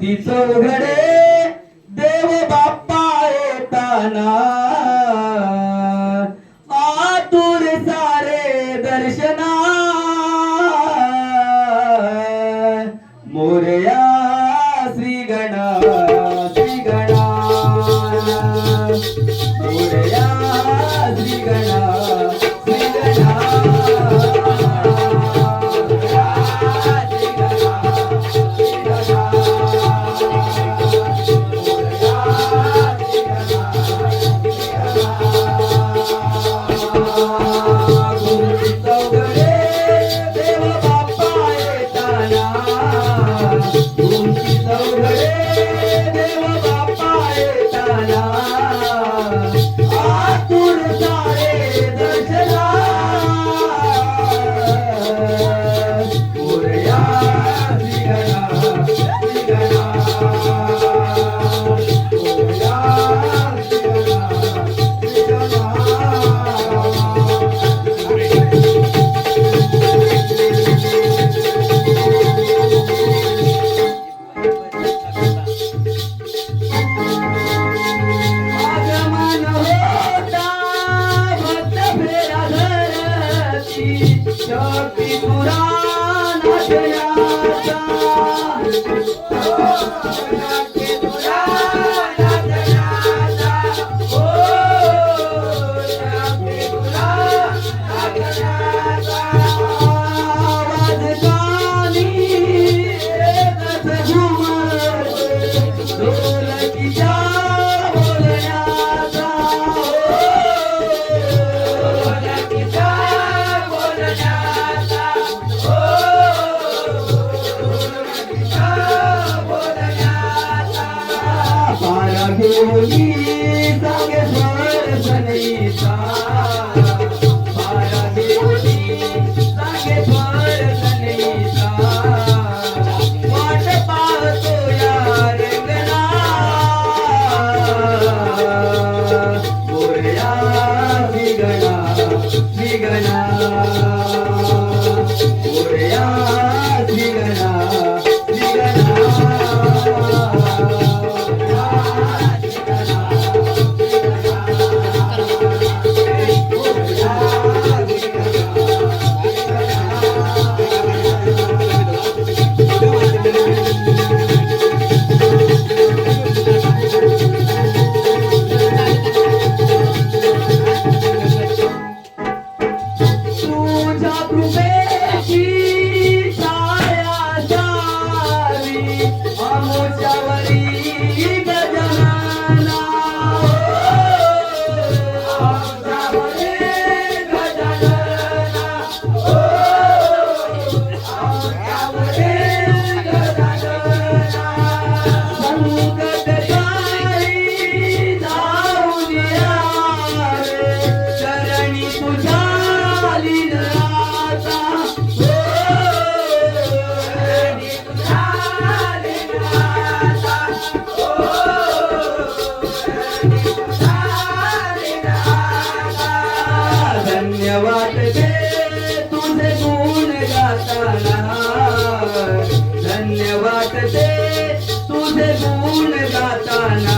तीच उघडे देव बाप्पा येताना. आतुर सारे दर्शना पारा Tudo aproveite. से भूल जाता ना